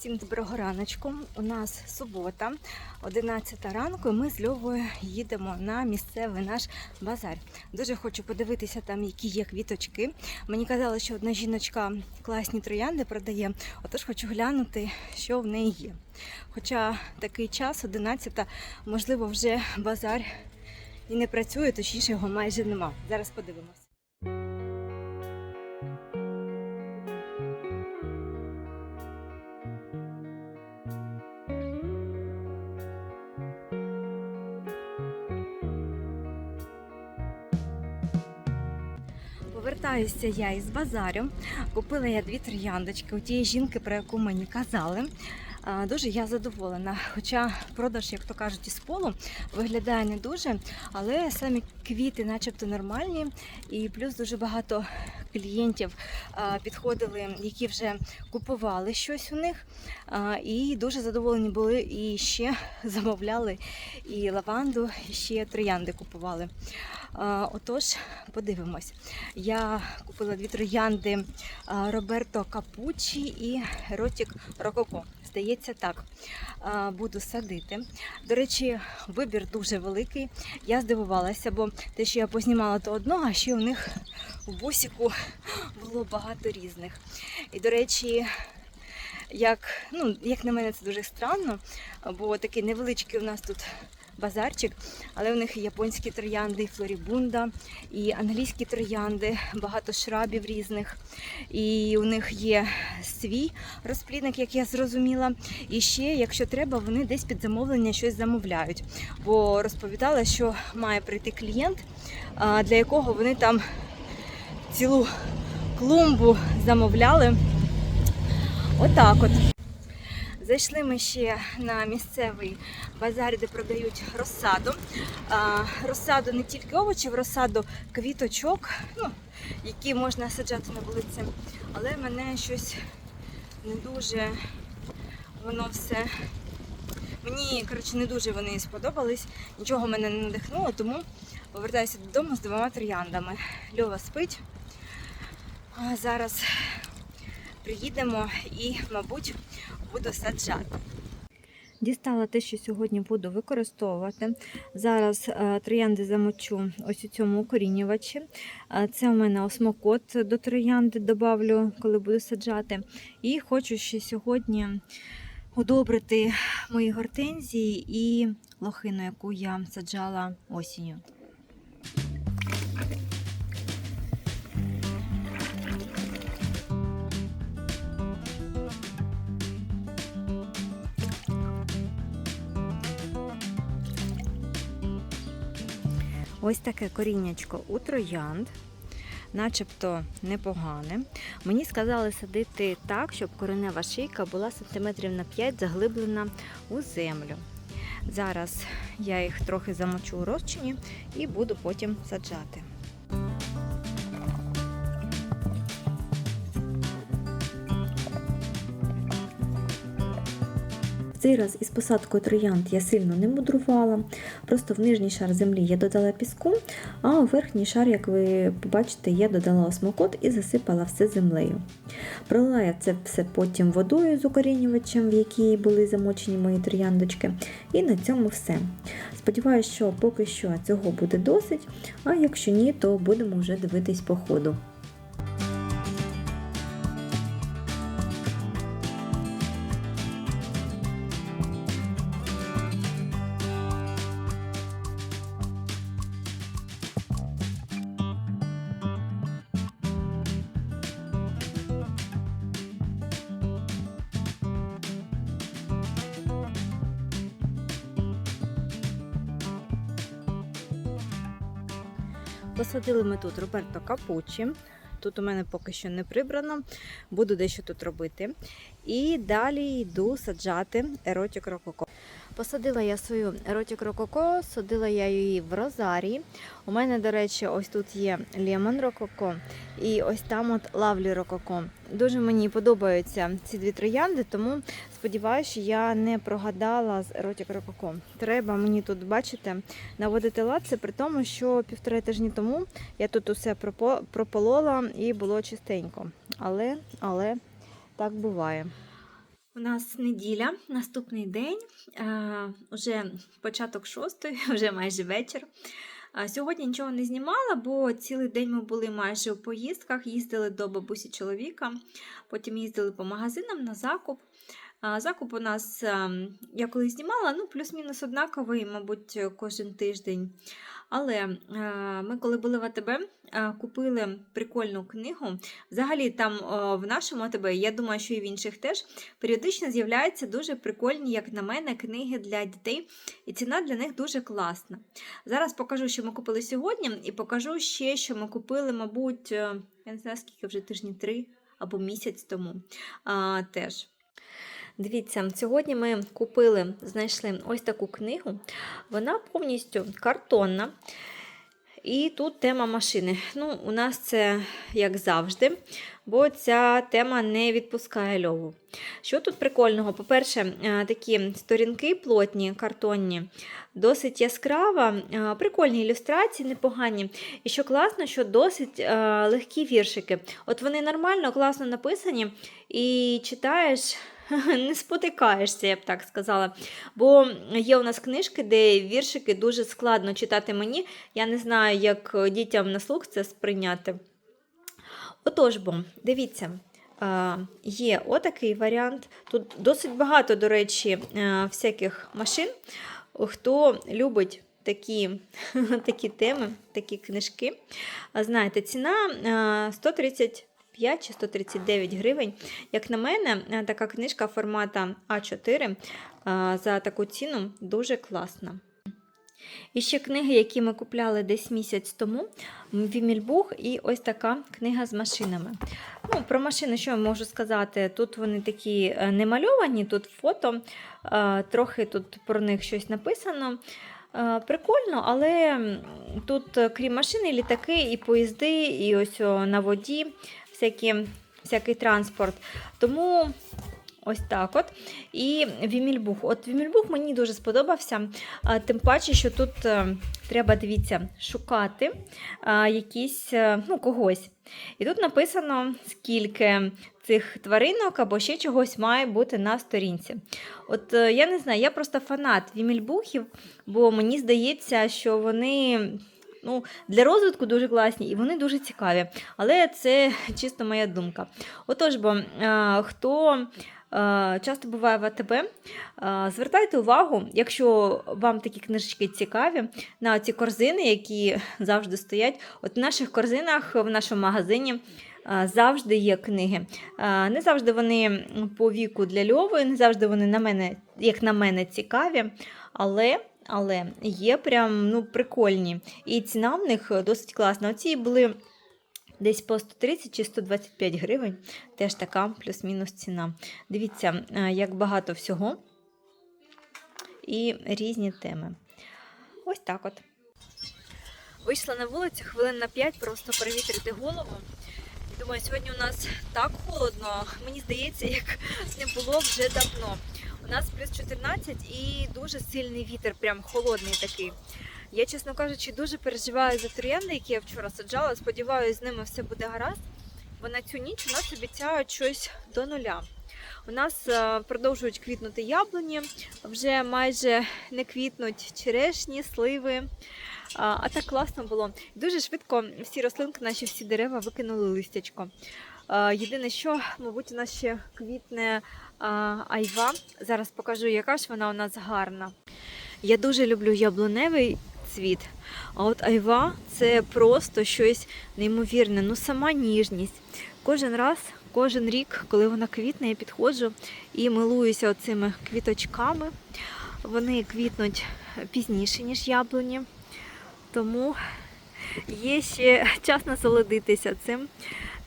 Всім доброго раночку. У нас субота, 11 ранку. і Ми з Льовою їдемо на місцевий наш базар. Дуже хочу подивитися там, які є квіточки. Мені казали, що одна жіночка класні троянди продає. Отож хочу глянути, що в неї є. Хоча такий час, 11, можливо, вже базар і не працює, точніше його майже нема. Зараз подивимось. Повертаюся я із базарю. Купила я дві трояндочки у тієї жінки, про яку мені казали. Дуже я задоволена. Хоча продаж, як то кажуть, із полу виглядає не дуже, але самі квіти, начебто, нормальні. І плюс дуже багато клієнтів підходили, які вже купували щось у них. І дуже задоволені були і ще замовляли і лаванду, і ще троянди купували. Отож, подивимось. Я купила дві троянди Роберто Капучі і Ротік Рококо. Здається, так. Буду садити. До речі, вибір дуже великий. Я здивувалася, бо те, що я познімала, то одно, а ще у них в бусіку було багато різних. І, до речі, як, ну, як на мене, це дуже странно, бо такий невеличкий у нас тут базарчик, але у них і японські троянди, і флорібунда, і англійські троянди, багато шрабів різних. І у них є свій розплідник, як я зрозуміла. І ще, якщо треба, вони десь під замовлення щось замовляють. Бо розповідала, що має прийти клієнт, для якого вони там цілу клумбу замовляли. Отак от. Зайшли ми ще на місцевий базар, де продають розсаду. Розсаду не тільки овочів, розсаду квіточок, ну, які можна саджати на вулиці. Але мене щось не дуже воно все. Мені коротше, не дуже вони сподобались, нічого мене не надихнуло, тому повертаюся додому з двома трояндами. Льова спить. А зараз приїдемо і, мабуть, буду саджати. Дістала те, що сьогодні буду використовувати. Зараз е, троянди замочу ось у цьому укорінювачі. Е, Це у мене осмокот до троянди добавлю, коли буду саджати. І хочу ще сьогодні удобрити мої гортензії і лохину, яку я саджала осінню. Ось таке коріннячко у троянд, начебто непогане. Мені сказали садити так, щоб коренева шийка була сантиметрів на 5 заглиблена у землю. Зараз я їх трохи замочу у розчині і буду потім саджати. Цей раз із посадкою троянд я сильно не мудрувала. Просто в нижній шар землі я додала піску, а у верхній шар, як ви побачите, я додала осмокот і засипала все землею. Пролила я це все потім водою з укорінювачем, в якій були замочені мої трояндочки. І на цьому все. Сподіваюся, що поки що цього буде досить, а якщо ні, то будемо вже дивитись по ходу. Посадили ми тут Роберто Капучі. Тут у мене поки що не прибрано, буду дещо тут робити. І далі йду саджати еротік рококо. Посадила я свою еротік рококо, садила я її в розарії. У мене, до речі, ось тут є лемон рококо і ось там от лавлі рококо. Дуже мені подобаються ці дві троянди, тому сподіваюся, я не прогадала з еротік рококо. Треба мені тут, бачите, наводити лад, це при тому, що півтори тижні тому я тут усе пропо- прополола і було чистенько. Але, але так буває. У нас неділя, наступний день, е, уже початок шостої, вже майже вечір. Сьогодні нічого не знімала, бо цілий день ми були майже у поїздках, їздили до бабусі чоловіка, потім їздили по магазинам на закуп. Закуп у нас, ем, я колись знімала, ну, плюс-мінус однаковий, мабуть, кожен тиждень. Але е, ми, коли були в АТБ, е, купили прикольну книгу. Взагалі, там в нашому АТБ, я думаю, що і в інших теж, періодично з'являються дуже прикольні, як на мене, книги для дітей, і ціна для них дуже класна. Зараз покажу, що ми купили сьогодні, і покажу ще, що ми купили, мабуть, е, я не знаю, скільки вже тижні три або місяць тому а, теж. Дивіться, сьогодні ми купили, знайшли ось таку книгу. Вона повністю картонна. І тут тема машини. Ну, У нас це як завжди, бо ця тема не відпускає льову. Що тут прикольного? По-перше, е, такі сторінки плотні, картонні, досить яскрава, е, прикольні ілюстрації, непогані. І що класно, що досить е, легкі віршики. От вони нормально, класно написані, і читаєш. Не спотикаєшся, я б так сказала. Бо є у нас книжки, де віршики дуже складно читати мені. Я не знаю, як дітям на слух це сприйняти. Отож, бо, дивіться, є отакий варіант. Тут досить багато, до речі, всяких машин. Хто любить такі такі теми, такі книжки, знаєте, ціна 130 5 чи 139 гривень. Як на мене, е, така книжка формата А4 е, за таку ціну дуже класна. І ще книги, які ми купляли десь місяць тому, Вімільбух і ось така книга з машинами. Ну, Про машини, що я можу сказати? Тут вони такі е, не мальовані, тут фото, трохи тут про них щось написано. Прикольно, але тут, крім машини, літаки, і поїзди, і ось на воді всякі, всякий транспорт. Тому ось так от. І Вімільбух. От Вімільбух мені дуже сподобався. Тим паче, що тут е, треба, дивіться, шукати якісь, е, ну, когось. І тут написано, скільки цих тваринок або ще чогось має бути на сторінці. От е, я не знаю, я просто фанат вімільбухів, бо мені здається, що вони ну, для розвитку дуже класні і вони дуже цікаві. Але це чисто моя думка. Отож, бо хто. Часто буває в АТБ. Звертайте увагу, якщо вам такі книжечки цікаві, на ці корзини, які завжди стоять. От В наших корзинах, в нашому магазині завжди є книги. Не завжди вони по віку для льови, не завжди вони на мене, як на мене, цікаві. Але але є прям ну, прикольні. І ціна в них досить класна. Оці були десь по 130 чи 125 гривень. Теж така плюс-мінус ціна. Дивіться, е, як багато всього і різні теми. Ось так от. Вийшла на вулицю хвилин на 5, просто перевітрити голову. Думаю, сьогодні у нас так холодно, мені здається, як не було вже давно. У нас плюс 14 і дуже сильний вітер, прям холодний такий. Я, чесно кажучи, дуже переживаю за троянди, які я вчора саджала. Сподіваюся, з ними все буде гаразд. Бо на цю ніч у нас обіцяють щось до нуля. У нас е, продовжують квітнути яблуні, вже майже не квітнуть черешні, сливи. А так класно було. Дуже швидко всі рослинки, наші всі дерева викинули листячко. Єдине, що, мабуть, у нас ще квітне айва. Зараз покажу, яка ж вона у нас гарна. Я дуже люблю яблуневий цвіт. А от айва це просто щось неймовірне, ну сама ніжність. Кожен раз, кожен рік, коли вона квітне, я підходжу і милуюся оцими квіточками. Вони квітнуть пізніше, ніж яблуні. Тому є ще час насолодитися цим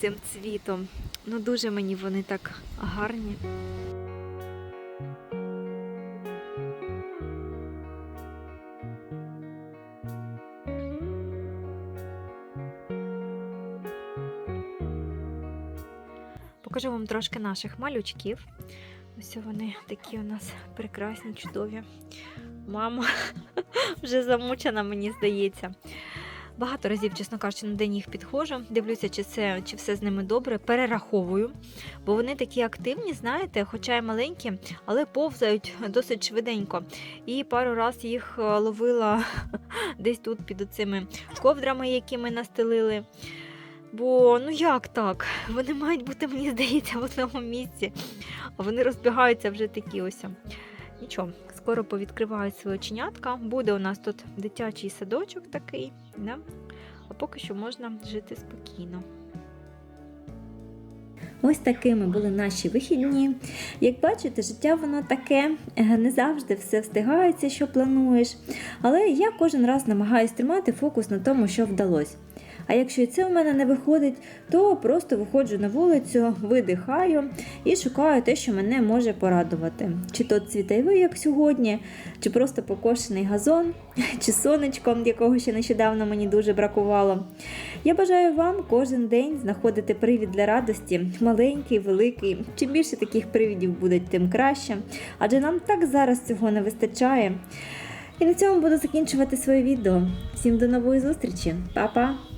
цим цвітом. Ну, дуже мені вони так гарні. Покажу вам трошки наших малючків. Ось вони такі у нас прекрасні, чудові. Мама вже замучена, мені здається. Багато разів, чесно кажучи, на день їх підходжу, дивлюся, чи, це, чи все з ними добре, перераховую, бо вони такі активні, знаєте, хоча й маленькі, але повзають досить швиденько. І пару раз їх е, ловила десь тут під оцими ковдрами, які ми настелили. Бо ну як так? Вони мають бути, мені здається, в одному місці, а вони розбігаються вже такі ось. Нічого, скоро повідкривають свої оченятка. Буде у нас тут дитячий садочок такий, да? а поки що можна жити спокійно. Ось такими були наші вихідні. Як бачите, життя воно таке, е, не завжди все встигається, що плануєш. Але я кожен раз намагаюся тримати фокус на тому, що вдалося. А якщо і це у мене не виходить, то просто виходжу на вулицю, видихаю і шукаю те, що мене може порадувати. Чи то цвітайвий, як сьогодні, чи просто покошений газон, чи сонечко, якого ще нещодавно мені дуже бракувало. Я бажаю вам кожен день знаходити привід для радості, маленький, великий. Чим більше таких привідів буде, тим краще. Адже нам так зараз цього не вистачає. І на цьому буду закінчувати своє відео. Всім до нової зустрічі, Па-па!